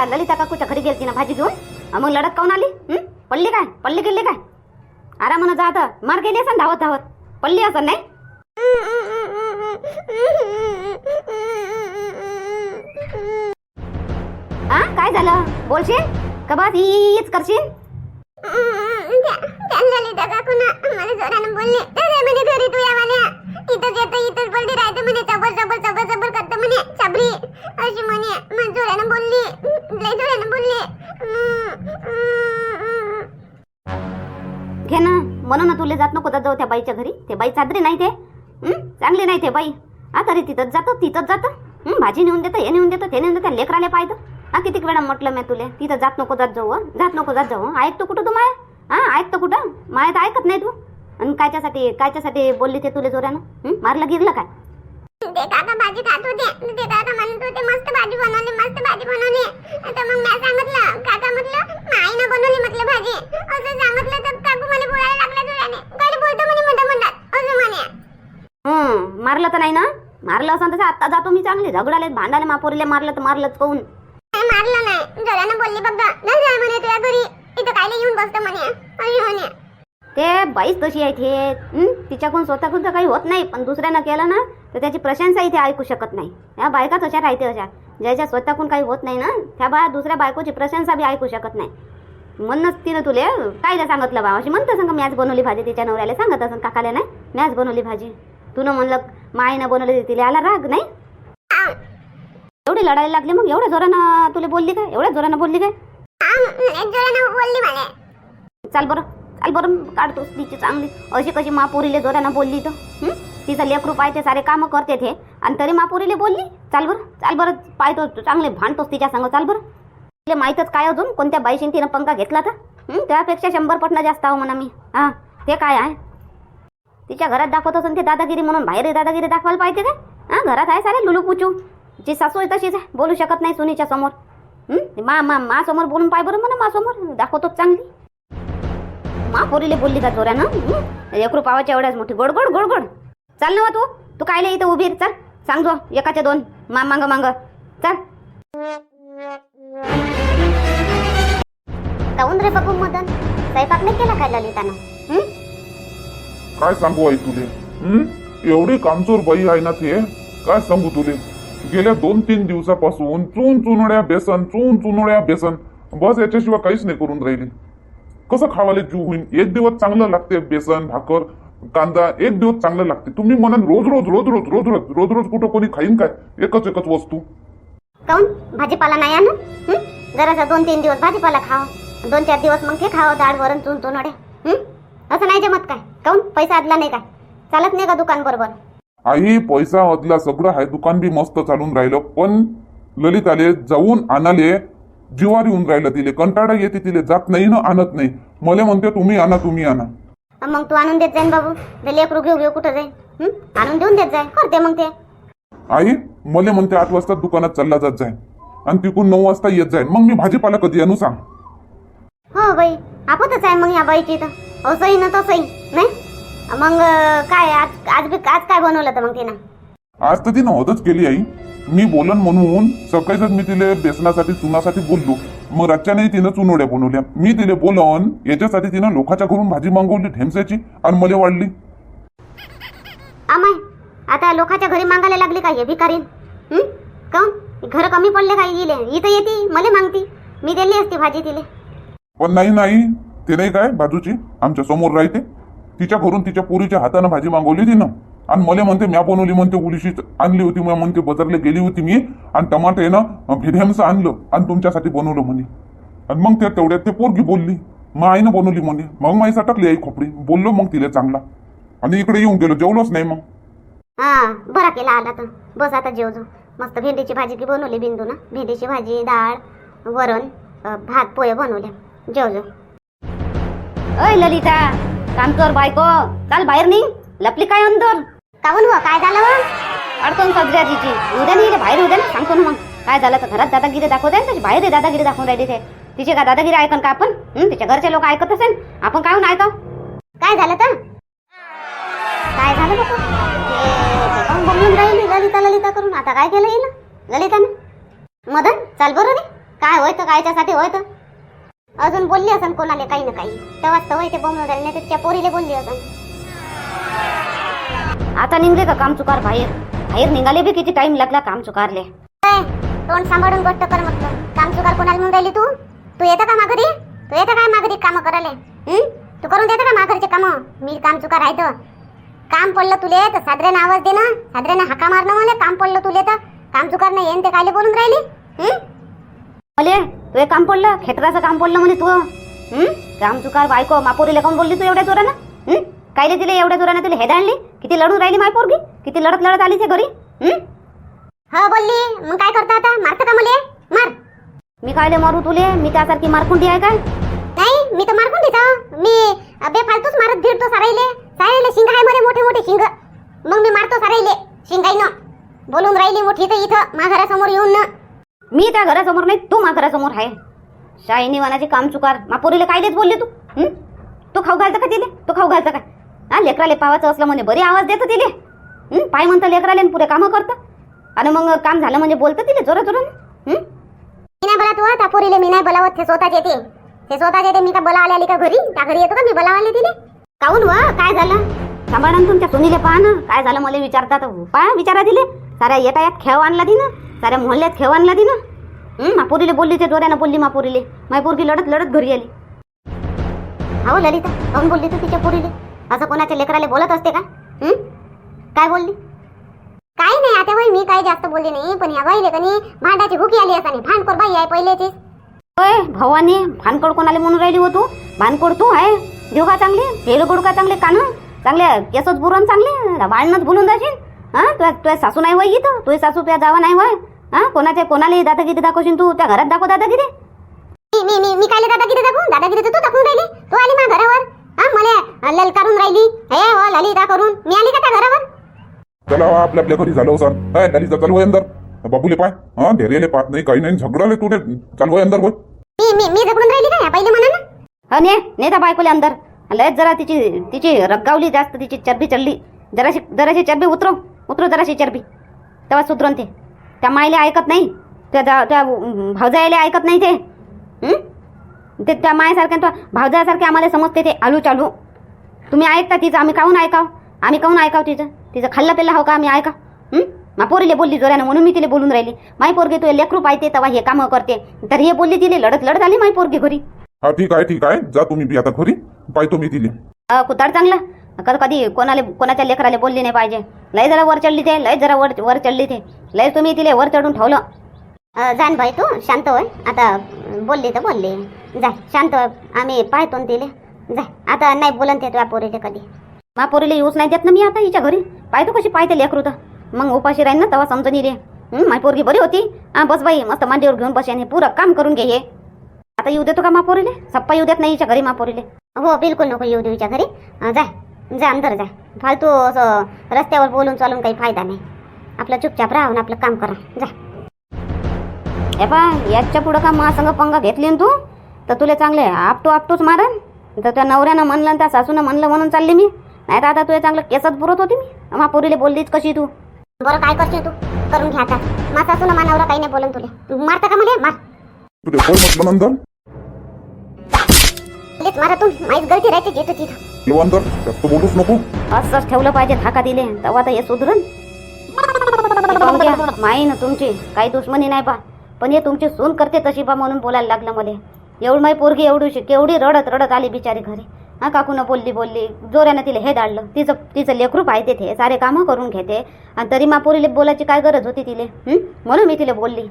त्या ललिता काकूच्या घरी गेलती ना भाजी घेऊन? मग लढत काऊन आली? पडली काय? पडली गेली काय? आरामानं जात मार गेली असं धावत धावत. पडली असं नाही? हा काय झालं? बोलशील? का बस? हीच करशील? ललिता काकू ना मला जोरानं बोलले म्हणे घरी तू या म्हणे. इथं येतं इथंच बोलली राहते म्हणे. चबर चबर चबर चबर म्हणे चाबरी अशी म्हणे मग जोरानं बोलली लय जोरानं बोलली घे ना म्हणून ना तुला जात नको जात जाऊ त्या बाईच्या घरी ते बाई चादरी नाही ते हं? चांगली नाही ते बाई हा तरी तिथंच जातो तिथंच जातं हं? भाजी नेऊन देतं हे नेऊन देतं ते नेऊन देतं लेकराले पाहतं हा किती वेळा म्हटलं मी तुले तिथं जात नको जात जाऊ हं? जात नको जात जाऊ हं? ऐकतो कुठं तू माया हा ऐकतो कुठं माया तर ऐकत नाही तू आणि कायच्यासाठी कायच्यासाठी बोलली ते तुले जोरानं हं? मारलं गिरलं काय ते काका भाजी खात होते. ते काका म्हणत होते मस्त भाजी बनवली मस्त भाजी बनवली. तर मग मी सांगितलं काका म्हटलं माईनं बनवली म्हटलं भाजी. असं सांगितलं तर काकू मला बोलायला लागला जोराने काय बोलतो म्हणे म्हणता म्हणतात असं म्हणे. हं मारलं तर नाही ना? मारलं असं तसं आत्ता जातो मी चांगले. झगडाले भांडाले मापोरीले मारलं तर मारलंच कोण? नाही मारलं नाही. जोरानं बोलली बघ न जा म्हणे तुझ्या घरी. इथं कायला येऊन बसतं म्हणे. म्हणे. ते बाईच तशी आहे ते हं? तिच्याकडून स्वतःकडून तर काही होत नाही पण दुसऱ्यानं केलं ना तर त्याची प्रशंसा इथे ऐकू शकत नाही. या बायका तशा राहते अशा. ज्याच्या स्वतःकडून काही होत नाही ना त्या बाया दुसऱ्या बायकोची प्रशंसा बी ऐकू शकत नाही. म्हणूनच तिनं तुले काय सांगितलं बा? अशी म्हणतं सांग मॅच बनवली भाजी. तिच्या नवऱ्याला सांगत असं काकाला नाही मॅच बनवली भाजी. तुनं म्हणलं माईनं बनवली तिला आला राग नाही? एवढी लढायला लागली मग एवढ्या जोरानं तुला बोलली काय? एवढ्या जोरानं बोलली काय? बोलली चाल बरं. चाल बरं काढतोस तिची चांगली. अशी कशी मापुरीले जोरानं बोलली तर तिचं लेकरू पाहते सारे कामं करते ते. आणि तरी मापुरीले बोलली चाल बरं चाल बरं पाहतो चांगले भांडतोस तिच्या सांग चाल बरं. तिला माहीतच काय अजून कोणत्या बाईशीन तिनं पंखा घेतला तर? त्यापेक्षा शंभर पटना जास्त आहो म्हणा मी. हां ते काय आहे? तिच्या घरात दाखवत असून ते दादागिरी म्हणून बाहेर दादागिरी दाखवायला पाहिजे काय हां घरात आहे सारे लुलू पुचू जी सासू आहे तशीच आहे बोलू शकत नाही सुनीच्या समोर. मा मा मा समोर बोलून पाय बरं म्हणा मा समोर दाखवतोच चांगली. मा पोरीले बोलली का जोऱ्यानं हं? पावाच्या एवढ्याच मोठी. गोड गोड गोड गोड. चाल ना तू. तू कायले इथं उभी आहे? चल. सांग जो. एकाच्या दोन. मा मांग मांग. चल. काऊन रे बघू मदन. स्वयंपाक नाही केला काय ललितानं? काय सांगू आई तुले? एवढी कामचोर बाई आहे ना ते. काय सांगू तुले? गेल्या दोन तीन दिवसापासून चून चुनड्या बेसन चून चुनड्या बेसन. बस याच्याशिवाय काहीच नाही करून राहिली. कसं खावाले जीव होईन? एक दिवस चांगलं लागते बेसन भाकर कांदा एक दिवस चांगलं लागते. तुम्ही म्हणा रोज रोज रोज रोज रोज रोज रोज रोज कुठं कोणी खाईन काय? एकच एकच वस्तू. काऊन? भाजीपाला नाही आणू? जरासा दोन तीन दिवस भाजीपाला खाव. दोन चार दिवस मग ते खावं डाळ वरण चून चुनवडे हं? असं नाही जमत काय? काऊन? पैसा आदला नाही काय? चालत नाही का दुकान बरोबर? आई पैसा अदला सगळं आहे. दुकान बी मस्त चालून राहिलं. पण ललिताले जाऊन आणाले जीवार येऊन राहिलं तिले. कंटाळा येते तिले. जात नाही ना आणत नाही. मला म्हणते तुम्ही आणा तुम्ही आणा. मग तू आणून देत जाईन बाबू. ते लेकरू घेऊ घेऊ कुठं जाईन? हं? आणून देऊन देत जाय करते मग ते. आई मला म्हणते आठ वाजता दुकानात चालला जात जाय आणि तिकून नऊ वाजता येत जाईन. मग मी भाजीपाला कधी आणू सांग? हो बाई. आपतच आहे मग या बाईची तर असंही ना तसंही नाही? मग अं, काय आज आज बी आज काय बनवलं तर मग तिनं? आज तर तिनं होतच केली आई. मी बोलन म्हणून सकाळीच मी तिले बेसनासाठी चुनासाठी बोललो. मग रातच्याने तिनं चुनोड्या बनवल्या. मी तिले बोलन याच्यासाठी तिनं लोकांच्या घरून भाजी मागवली ढेमसाची आणि मला वाढली. अमाय आता लोकांच्या घरी मागायला लागली काय भिकारीन? हं? काऊन? घर कमी पडले काय गेले इथं येते मला मागती. मी दिली असती भाजी तिले. पण नाही नाही. ते नाही काय बाजूची? आमच्यासमोर राहते. तिच्या घरून तिच्या पोरीच्या हातानं भाजी मागवली तिनं. आणि मला म्हणते म्या बनवली म्हणते उलीशी आणली होती मला म्हणते बाजारला गेली होती मी आणि टमाटे ना भिढेमचं आणलं आणि तुमच्यासाठी बनवलं म्हणे. आणि मग त्या तेवढ्यात ते पोरगी बोलली मग आईनं बनवली म्हणे. मग माई सटकली आई खोपडी बोललो मग तिला चांगला. आणि इकडे येऊन गेलो जेवलोच नाही मग. हा बरा केला आला तर बस आता जेव जो मस्त भेंडीची भाजी की बनवली बिंदू ना भेंडीची भाजी डाळ वरण भात पोहे बनवले जेव जो अय ललिता काम कर बायको. चाल बाहेर निघ. लपली काय अंदर? काहून हो काय झालं मग? अडचण सजऱ्या तिची. उद्या नाही बाहेर उद्या ना सांगतो ना मग. काय झालं तर घरात दादागिरी दाखवत आहे त्याची बाहेर दादागिरी दाखवून राहिली ते. तिचे का दादागिरी ऐकन का आपण? तिच्या घरचे लोक ऐकत असेल. आपण काय ऐका? काय झालं तर? काय झालं बघून राहिली ललिता ललिता करून? आता काय केलं येईल ललितानं? मदन चाल बरं रे. काय होय तर कायच्यासाठी होय तर? अजून बोलली असन कोणाला काही ना काही. तेव्हाच तर होय ते बोंबलं राहिले नाही तर त्या बोलली असन. आता निघले का काम चुकार बाहेर? बाहेर निघाले बी किती टाइम लागला काम चुकारले. तोंड सांभाळून गोष्ट कर म्हटलं काम चुकार कोणाला म्हणून राहिली तू? तू येतं का माघारी? तू येतं काय माघारी कामं करायला? हं? तू करून देतं का माघारीचे कामं? मी काम चुकार आहे तर. काम पडलं तुले तर सादऱ्यानं आवाज दे ना. सादऱ्यानं हाका मारणं मला काम पडलं तुले तर. काम चुकार नाही येईन ते कायले बोलून राहिली? तू एक काम पडलं? खेटराचं काम पडलं म्हणे तू? काम चुकार बायको मापोरीला काऊन बोलली तू एवढ्या जोरानं? हं? कायले तिला एवढ्या जोरानं तुला हेदाळली? किती लढून राहिली माय पोरगी? किती लढत लढत आली ते घरी? हं? हो बोलली. मग काय करता आता? मारतं का मले? मार. मी कायले मारू तुले? मी त्यासारखी मारकुंडी आहे काय? नाही मी तर मारकून देतो मी बे फालतूच मारत भिडतो साराईले. साराईले शिंग आहे मध्ये मोठे मोठे शिंग. मग मी मारतो साराईले शिंगाईनं. बोलून राहिली मोठी तर इथं माझ्या येऊन. ना मी त्या घरासमोर नाही तू मा घरासमोर आहे. शाईनी वानाची काम चुकार मापोरीला कायलेच बोलली तू? तू खाऊ घालतं का तिले? तू खाऊ घालतं का? हा लेकराले पावाचं असलं म्हणजे बरी आवाज देतं तिले. हं? पाय म्हणतं लेकराले पुरे कामं करतं. आणि मग काम झालं म्हणजे बोलतं तिले जोरा जोरानं. हं? मी नाही बोलात व त्या पोरीले मी नाही बोलावत ते स्वतःच येते ते स्वतःच येते मी का बोला आले का घरी? त्या घरी येतो का? मी बोलावाले तिले. काहून व? काय झालं? सांभाळा तुमच्या सुनीले पहा ना काय झालं मला विचारतात. पहा विचारा दिले साऱ्या येता यात खेळ आणला तिनं. साऱ्या मोहल्ल्यात खेळ आणला हं, मापुरीले बोलली ते जोऱ्यानं बोलली मापुरीले माय पोरगी लढत लढत घरी आली. अहो ललिता काहून बोलली तू तिच्या पोरीले? असं कोणाच्या लेकराले बोलत असते का? काय बोलली? काही नाही आता बाई मी काही जास्त बोलली नाही पण या बाईले कनी भांडाची भुकी आली असानी. भांडकोर बाई आहे पहिलेचीच. होय भवानी भानकोड कोणाला म्हणून राहिली हो तू? भानकोड तू आहे? देऊ का चांगले? तेल गोड का चांगले कान? चांगले केसच बुरण चांगले? वाळणंच बोलून जाशील? हा? तुझ्या तुझ्या सासू नाही होय इथं? तुझ्या सासू तुझ्या जावा नाही होय हा? कोणाच्या कोणाला दादागिरी दाखवशील तू? त्या घरात दाखव दादागिरी. मी मी मी मी कायले दादागिरी दाखवून दादागिरी तू दाखवून राहिली? तू आली माझ्या घरावर? हा राहिली? हे हो ललिता करून. मी आली का त्या घरावर? चला वा, आपल्या आपल्या घरी झालं सर. काय चालू आहे अंदर. बाबूले पाय. हा धैर्याले पाहत नाही काही नाही. झगडाले तुले चालू आहे अंदर बोल. मी मी मी झगडून राहिली का पहिले म्हणा ना हा ने नेता बायकोले अंदर. लयच जरा तिची तिची रगगावली जास्त तिची चरबी चढली. जराशी जराशी चरबी उतरव. उतरव जराशी चरबी. तेव्हा सुधरण ते. त्या मायले ऐकत नाही. त्या जा- त्या भावजायले ऐकत नाही ते. हं? ते त्या मायासारख्या त्या भावजायासारखे आम्हाला समजते ते आलू चालू. तुम्ही ऐकता तिचं आम्ही काहून ऐकाव? आम्ही काहून ऐकाव तिचं? तिचं खाल्लं पेल्लं हो का आम्ही ऐका? हं? मा पोरीले बोलली जोऱ्यानं म्हणून मी तिला बोलून राहिली. माई पोरगी तू लेकरू पाहिजे तेव्हा हे कामं करते. तर हे बोलली तिले लढत लढत आली माई पोरगी घरी. हा ठीक आहे ठीक आहे. जा तुम्ही बी आता घरी. पाहतो मी तिले. अ, कुताड चांगलं. कधी कधी कोणाला कोणाच्या लेकराला बोलली नाही पाहिजे. लय जरा वर चढली ते लय जरा वर वर चढली ते. लय तुम्ही तिले वर चढून ठेवलं. अ, जाण भाई तू शांत होय. आता बोलली तर बोलली. जाय शांत आम्ही पाहतो न तिले. जाय आता नाही बोलन ते तुझ्या पोरीले कधी. मा पोरीला येऊच नाही देत ना मी आता हिच्या घरी. पाहतो कशी पाहते लेकरू तर. मग उपाशी राहीन ना तेव्हा समजून रे हं, माय पोरगी बरी होती. हा बस बाई मस्त मांडीवर घेऊन बस आणि पुरं काम करून घे हे. आता येऊ देतो का मा पोरीले सप्पा येऊ देत नाही हिच्या घरी मा पोरीले हो बिलकुल नको येऊ देऊच्या घरी. अ, जाय जा अंदर जाय फालतू असं रस्त्यावर बोलून चालून काही फायदा नाही. आपलं चुपचाप राहून आपलं काम करा. जा. हे पा याच्या पुढं का मा संग पंगा घेतली न तू? तर तुला चांगले आपटू आपटूच मारन. तर त्या नवऱ्यानं म्हणलं त्या सासूनं म्हणलं म्हणून चालली मी. नाही तर आता तुला चांगलं केसच पुरत होती मी. मा पोरीले बोललीच कशी तू? बरं काय करशील तू? करून घ्या आता. माझा असून मानावरा काही नाही बोलून तुले. मारता का मला? मार. तुले बोल तू माहीत गलती राहते जिथं तिथं. येऊ अंदर. जास्त बोलूच नको. असंच ठेवलं पाहिजे धाका दिले. तेव्हा तर हे घ्या, माई ना तुमची काही दुश्मनी नाही पा पण हे तुमची सून करते तशी पा म्हणून बोलायला लागलं मला. एवढी माई पोरगी एवढी केवढी रडत रडत आली बिचारी घरी. हा काकून बोलली बोलली जोऱ्यानं तिला हे दाडलं तिचं तिचं लेकरू पाहिजे ते सारे कामं करून घेते. आणि तरी मा पोरीला बोलायची काय गरज होती तिले? म्हणून मी तिला बोलली.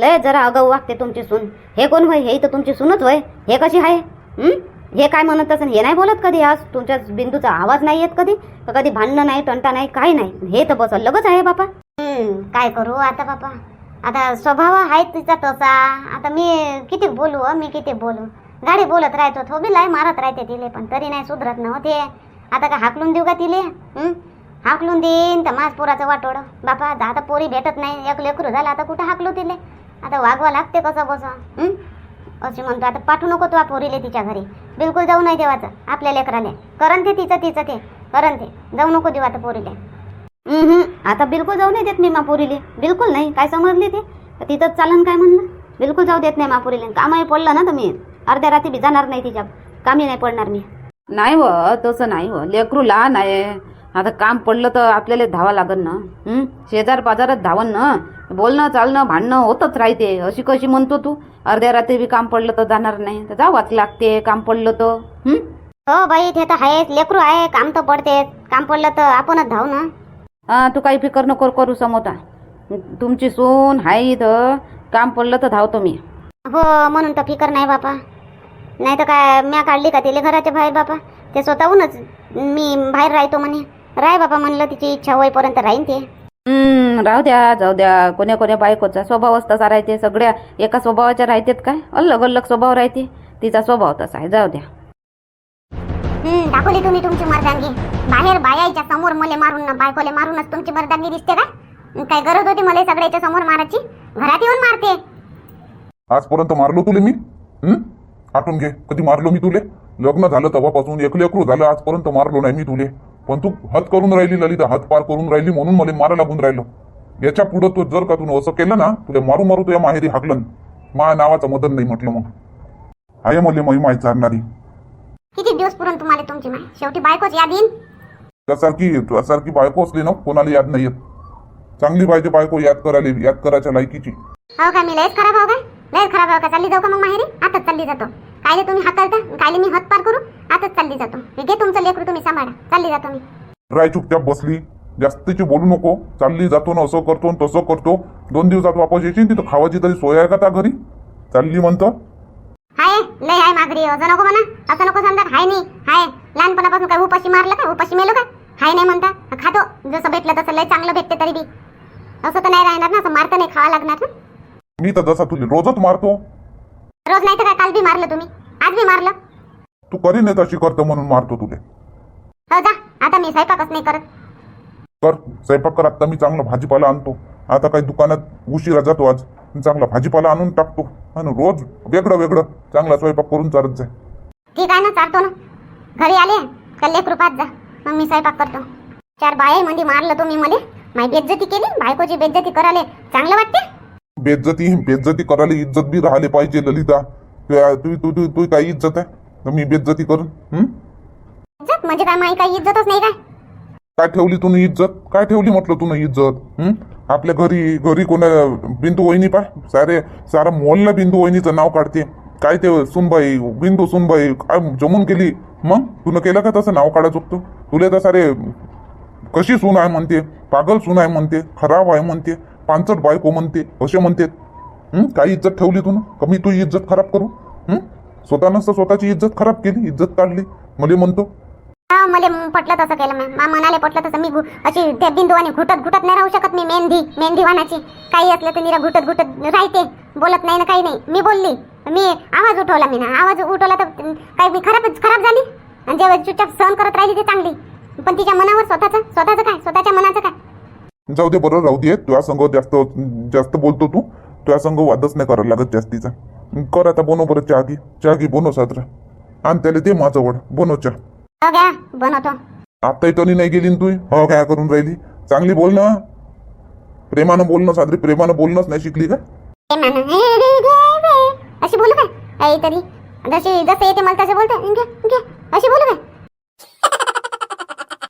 लय जरा अगाऊ वागते तुमची सून. हे कोण होय? हे तर तुमची सूनच होय? हे कशी आहे? हे? काय म्हणत असं हे नाही बोलत कधी आज? तुमच्या बिंदूचा आवाज नाही येत कधी? कधी भांडणं नाही टंटा नाही काही नाही. हे तर बस अलगच आहे बापा. काय करू आता बापा? आता स्वभाव आहे तिचा तसा. आता मी किती बोलू मी किती बोलू? गाडी बोलत राहतो थोबीलाय मारत राहते तिले पण तरी नाही सुधरत नव्हते आता का हाकलून देऊ का तिले? हाकलून देईन तर माझ पोराचं वाटोड बापा आता पोरी भेटत नाही. एक लेकरू झालं आता कुठं हाकलू तिले? आता वागवा लागते कसं बसं अशी म्हणतो आता पाठवू नको तू पोरीले तिच्या घरी. बिलकुल जाऊ नाही देवाचं आपल्या लेकराले. करण ते तिचं तिचं ते. करण ते. जाऊ नको देऊ आता पोरीले. आता बिलकुल जाऊ नाही देत मी मा पोरीले बिलकुल नाही. काय समजले ते? तिथंच चालन काय म्हणलं? बिलकुल जाऊ देत नाही मापुरीला. कामही पडलं ना तुम्ही. अर्ध्या रात्री बी जाणार नाही तिच्या कामी नाही पडणार मी. नाही व तसं नाही व. लेकरू लहान आहे आता काम पडलं तर आपल्याला धावा लागन ना. हं? शेजार पाजारात धावन ना. बोलणं चालणं भांडणं होतच राहते. अशी कशी म्हणतो तू? अर्ध्या रात्री बी काम पडलं तर जाणार नाही. तर जावाच लागते काम पडलं तर. हं? हो बाई ते तर आहेच. लेकरू आहे. काम तर पडते काम पडलं तर आपणच धाव ना. तू काही फिकर नको करू समोता. तुमची सून हाय इथं काम पडलं तर धावतो मी. हो म्हणून तर फिकर नाही बापा. नाही तर काय म्या काढली का तिले घराच्या बाहेर बापा? ते स्वतःहूनच मी बाहेर राहतो म्हणे. राय बापा म्हणलं तिची इच्छा होईपर्यंत राहीन ते. राहू द्या जाऊ द्या. कोण्या कोण्या बायकोचा स्वभावच तसा राहते सगळ्या एका स्वभावाच्या राहतेत काय? अलग अलग स्वभाव राहते. तिचा स्वभाव तसा आहे जाऊ द्या. दाखवली तुम्ही तुमची मर्दांगी. बाहेर बायाच्या समोर मले मारून ना बायकोले मारूनच तुमची मर्दांगी दिसते काय? काय गरज होती मला सगळ्याच्या समोर मारायची? घरात येऊन मारते. आजपर्यंत मारलो तुले मी? आठवून घे कधी मारलो मी तुले? लग्न झालं तेव्हापासून एक लेकरू झालं आजपर्यंत मारलो नाही मी तुले. पण तू हात करून राहिली ललिता हात पार करून राहिली म्हणून मला मारा लागून राहिलो. याच्या पुढं तू जर का तू असं केलं ना तुला मारू मारू तुझ्या माहेरी हाकलन. मा नावाचं मदन नाही म्हटलं मग. आहे मला मही माहीत चालणारी किती दिवस पुरून तुम्हाला तुमची माय शेवटी बायकोच याद येईन त्यासारखी त्यासारखी बायको असली ना कोणाला याद नाही येत. चांगली पाहिजे बायको याद करायला याद करायच्या लायकीची. हो का मी लयच खराब हो का? लयच खराब हो का? चालली जाऊ का मग माहेरी? आताच चालली जातो. कायले तुम्ही हाकलता? कायले मी हात पार करू? आताच चालली जातो. घे तुमचं लेकरू तुम्ही सांभाळा. चालली जातो मी. राय चुपचाप बसली. जास्तीची बोलू नको. चालली जातो ना असं करतो न तसं करतो. दोन दिवसात वापस येशील तिथं खावायची तरी सोय आहे का त्या घरी? चालली म्हणतं. हाय लय हाय मागरी. असं नको म्हणा. असं नको समजा हाय नाही हाय. लहानपणापासून काय उपाशी मारलं काय उपाशी मेलो काय हाय नाही म्हणता? खातो. जसं भेटलं तसं लय चांगलं भेटते तरी बी. असं तर नाही राहणार ना असं मारतं नाही खावा लागणार. ना मी तर जसा तुला रोजच मारतो. रोज नाही तर काय काल बी मारलं तुम्ही. आज बी मारलं. तू करी नाही तशी करतो म्हणून मारतो तुले. हो जा. आता मी स्वयंपाकच नाही करत. कर. स्वयंपाक कर. आता मी चांगला भाजीपाला आणतो. आता काही दुकानात उशिरा जातो आज. चांगला भाजीपाला आणून टाकतो. आणि रोज वेगळं वेगळं चांगला स्वयंपाक करून चालत जाय ठीक आहे ना चालतो ना. घरी आले कल्ले कृपात जा. मग मी स्वयंपाक करतो. चार बाये मध्ये मारलं तुम्ही मला. माझी बेज्जती केली बायकोची बेज्जती करायला चांगलं वाटते? बेज्जती बेज्जती करायला इज्जत बी राहिले पाहिजे ललिता. तू तू तू तू काही इज्जत आहे? तर मी बेज्जती करून हं? इज्जत म्हणजे काय? माही काही इज्जतच नाही काय? काय ठेवली तू इज्जत? काय ठेवली म्हटलं तू इज्जत हं? आपल्या घरी घरी कोणा बिंदू वहिनी पाय. सारे सारा मोहल्ला बिंदू वहिनीचं नाव काढते. काय ते सुनबाई बिंदू सुनबाई काय जमून केली? मग? तुनं केलं का तसं नाव काढा चुकतो? तुला तर सारे कशी सून आहे म्हणते पागल सून आहे म्हणते खराब आहे म्हणते पांचट बायको म्हणते असे म्हणते. काही काय इज्जत ठेवली तू कमी तू इज्जत खराब करू? हं? स्वतः नसतं स्वतःची इज्जत खराब केली इज्जत काढली. मला म्हणतो. हा मला पटलं तसं केलं मी मा मनाले पटलं तसं. मी अशी त्या बिंदुवाने घुटत घुटत नाही राहू शकत मी मेहंदी मेहंदी वानाची काही असलं तर निरा घुटत घुटत राहते. बोलत नाही ना काही नाही. मी बोलली. मी आवाज उठवला मी ना. आवाज उठवला तर काही मी खराबच खराब झाली? आणि जेव्हा चुपचाप सहन करत राहिली ते चांगली. पण तिच्या मनावर स्वतःचं स्वतःचं काय? स्वतःच्या मनाचं काय? जाऊ दे बरं राहू दे. तुझ्या संग जास्त जास्त बोलतो तू. तुझ्या संग वादच नाही करायला लागत जास्तीचा. कर आता बनव बरं चहा घे. चहा घे बनव साजरा. आणि त्याला दे माझं वड. बनव चहा. हो घ्या बनवतो. आत्ताही तरी नाही गेली न तू हो काय करून राहिली. चांगली बोल ना. प्रेमानं बोलणं साजरी. प्रेमानं बोलणंच नाही शिकली का? ते म्हणा, अशी बोलू काय? काहीतरी जशी जसं येते मला तसं बोलते. घे घे. अशी बोलू काय?